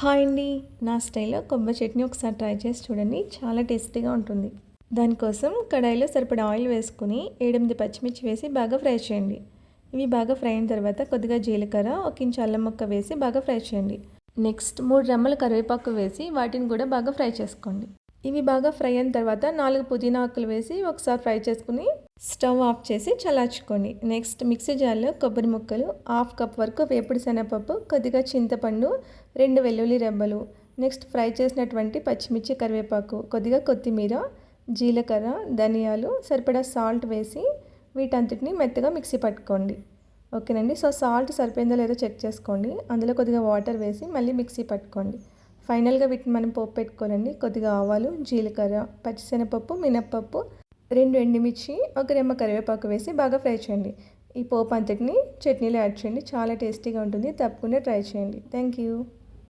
Hi అండి. నా స్టైల్లో కొబ్బరి చట్నీ ఒకసారి ట్రై చేసి చూడండి. చాలా టేస్టీగా ఉంటుంది. దానికోసం కడాయిలో సరిపడా ఆయిల్ వేసుకుని ఏడెనిమిది పచ్చిమిర్చి వేసి బాగా ఫ్రై చేయండి. ఇవి బాగా ఫ్రై అయిన తర్వాత కొద్దిగా జీలకర్ర ఒక ఇంచు అల్లం ముక్క వేసి బాగా ఫ్రై చేయండి. నెక్స్ట్ మూడు రెమ్మల కరివేపాకు వేసి వాటిని కూడా బాగా ఫ్రై చేసుకోండి. ఇవి బాగా ఫ్రై అయిన తర్వాత నాలుగు పుదీనా ఆకులు వేసి ఒకసారి ఫ్రై చేసుకుని స్టవ్ ఆఫ్ చేసి చల్లార్చుకోండి. నెక్స్ట్ మిక్సీ జార్లో కొబ్బరి ముక్కలు హాఫ్ కప్ వరకు వేపుడు శనగపప్పు కొద్దిగా చింతపండు రెండు వెల్లుల్లి రెబ్బలు. నెక్స్ట్ ఫ్రై చేసినటువంటి పచ్చిమిర్చి కరివేపాకు కొద్దిగా కొత్తిమీర జీలకర్ర ధనియాలు సరిపడా సాల్ట్ వేసి వీటంతటిని మెత్తగా మిక్సీ పట్టుకోండి. ఓకేనండి? సో సాల్ట్ సరిపోయిందో లేదో చెక్ చేసుకోండి. అందులో కొద్దిగా వాటర్ వేసి మళ్ళీ మిక్సీ పట్టుకోండి. ఫైనల్గా వీటిని మనం పోపు పెట్టుకోవాలండి. కొద్దిగా ఆవాలు జీలకర్ర పచ్చిశనగపప్పు మినప్పప్పు రెండు ఎండుమిర్చి ఒక రెమ్మ కరివేపాకు వేసి బాగా ఫ్రై చేయండి. ఈ పోపు అంతటిని చట్నీలో యాడ్ చేయండి. చాలా టేస్టీగా ఉంటుంది. తప్పకుండా ట్రై చేయండి. Thank you